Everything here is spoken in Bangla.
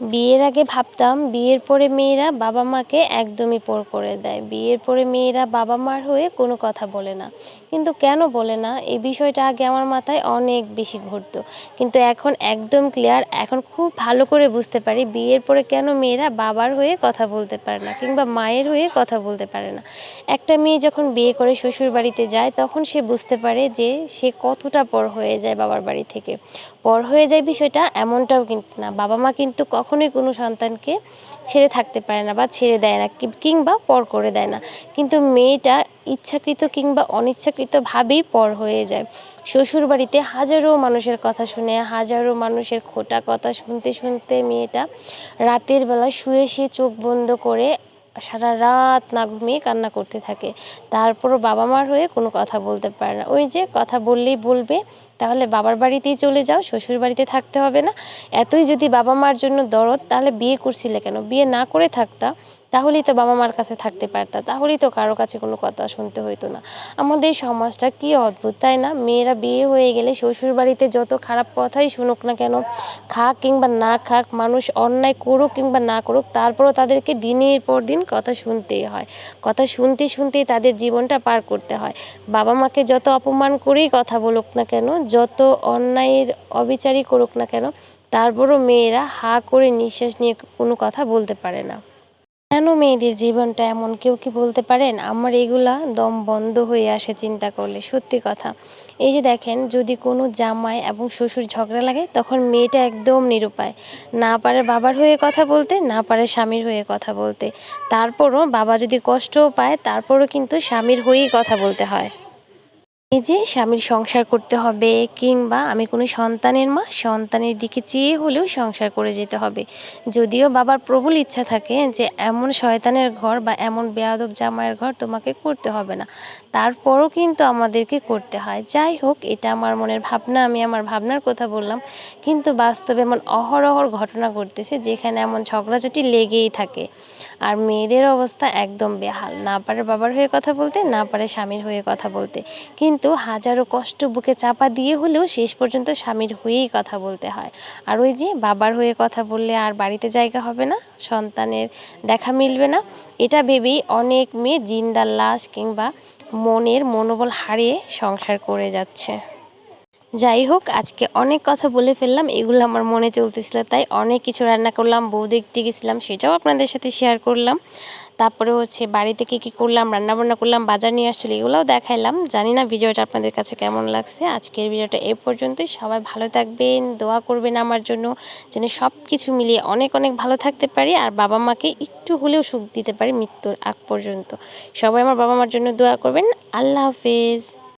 বিয়ের আগে ভাবতাম, বিয়ের পরে মেয়েরা বাবা মাকে একদমই পর করে দেয়। বিয়ের পরে মেয়েরা বাবা মার হয়ে কোনো কথা বলে না। কিন্তু কেন বলে না? এই বিষয়টা আগে আমার মাথায় অনেক বেশি ঘুরতো। কিন্তু এখন একদম ক্লিয়ার এখন খুব ভালো করে বুঝতে পারি বিয়ের পরে কেন মেয়েরা বাবার হয়ে কথা বলতে পারে না কিংবা মায়ের হয়ে কথা বলতে পারে না। একটা মেয়ে যখন বিয়ে করে শ্বশুর বাড়িতে যায়, তখন সে বুঝতে পারে যে সে কতটা পর হয়ে যায় বাবার বাড়ি থেকে। পর হয়ে যায় বিষয়টা এমনটাও কিন্তু না। বাবা মা কিন্তু কখনোই কোনো সন্তানকে ছেড়ে থাকতে পারে না বা ছেড়ে দেয় না কিংবা পর করে দেয় না। কিন্তু মেয়েটা ইচ্ছাকৃত কিংবা অনিচ্ছাকৃতভাবেই পর হয়ে যায়। শ্বশুর বাড়িতে হাজারো মানুষের কথা শুনে, হাজারো মানুষের খোটা কথা শুনতে শুনতে মেয়েটা রাতের বেলা শুয়ে সে চোখ বন্ধ করে সারা রাত না ঘুমিয়ে কান্না করতে থাকে। তারপরও বাবা মার হয়ে কোনো কথা বলতে পারে না। ওই যে কথা বললেই বলবে, তাহলে বাবার বাড়িতেই চলে যাও, শ্বশুর বাড়িতে থাকতে হবে না। এতই যদি বাবা মার জন্য দরদ, তাহলে বিয়ে করছিলে কেন? বিয়ে না করে থাকতা তাহলেই তো বাবা মার কাছে থাকতে পারতা, তাহলেই তো কারও কাছে কোনো কথা শুনতে হইতো না। আমাদের সমাজটা কি অদ্ভুত, তাই না? মেয়েরা বিয়ে হয়ে গেলে শ্বশুর বাড়িতে যত খারাপ কথাই শুনুক না কেন, খাক কিংবা না খাক, মানুষ অন্যায় করুক কিংবা না করুক, তারপরও তাদেরকে দিনের পর দিন কথা শুনতেই হয়। কথা শুনতে শুনতেই তাদের জীবনটা পার করতে হয়। বাবা মাকে যত অপমান করেই কথা বলুক না কেন, যত অন্যায়ের অবিচারই করুক না কেন, তারপরও মেয়েরা হা করে নিঃশ্বাস নিয়ে কোনো কথা বলতে পারে না। কেন মেয়েদের জীবনটা এমন? কেউ কি বলতে পারেন? আমার এগুলা দম বন্ধ হয়ে আসে চিন্তা করলে, সত্যি কথা। এই যে দেখেন, যদি কোনো জামাই এবং শ্বশুর ঝগড়া লাগে, তখন মেয়েটা একদম নিরুপায়। না পারে বাবার হয়ে কথা বলতে, না পারে স্বামীর হয়ে কথা বলতে। তারপরও বাবা যদি কষ্টও পায়, তারপরও কিন্তু স্বামীর হয়েই কথা বলতে হয়। যে স্বামীর সংসার করতে হবে কিংবা আমি কোনো সন্তানের মা, সন্তানের দিকে চেয়ে হলেও সংসার করে যেতে হবে। যদিও বাবার প্রবল ইচ্ছা থাকে যে এমন শয়তানের ঘর বা এমন বেয়াদব জামাইয়ের ঘর তোমাকে করতে হবে না। তারপরও কিন্তু আমাদেরকে করতে হয়। যাই হোক, এটা আমার মনের ভাবনা, আমি আমার ভাবনার কথা বললাম। কিন্তু বাস্তবে এমন অহরহর ঘটনা ঘটতেছে যেখানে এমন ঝগড়াঝাটি লেগেই থাকে। আর মেয়েদের অবস্থা একদম বেহাল। না পারে বাবার হয়ে কথা বলতে, না পারে স্বামীর হয়ে কথা বলতে। কিন্তু হাজারো কষ্ট বুকে চাপা দিয়ে হলেও শেষ পর্যন্ত স্বামীর হয়েই কথা বলতে হয়। আর ওই যে বাবার হয়ে কথা বললে আর বাড়িতে জায়গা হবে না, সন্তানের দেখা মিলবে না, এটা ভেবেই অনেক মেয়ে জিন্দার লাশ কিংবা মনের মনোবল হারিয়ে সংসার করে যাচ্ছে। যাই হোক, আজকে অনেক কথা বলে ফেললাম, এগুলো আমার মনে চলতেছিল, তাই অনেক কিছু রান্না করলাম, বউ দেখতে গেছিলাম, সেটাও আপনাদের সাথে শেয়ার করলাম। তারপরে হচ্ছে বাড়িতে কী কী করলাম রান্না বান্না করলাম, বাজার নিয়ে আসছিল, এগুলোও দেখাইলাম। জানি না ভিডিওটা আপনাদের কাছে কেমন লাগছে। আজকের ভিডিওটা এ পর্যন্তই। সবাই ভালো থাকবেন, দোয়া করবেন আমার জন্য, যেন সব কিছু মিলিয়ে অনেক অনেক ভালো থাকতে পারি, আর বাবা মাকে একটু হলেও সুখ দিতে পারি মৃত্যুর আগ পর্যন্ত। সবাই আমার বাবা মার জন্য দোয়া করবেন। আল্লাহ হাফেজ।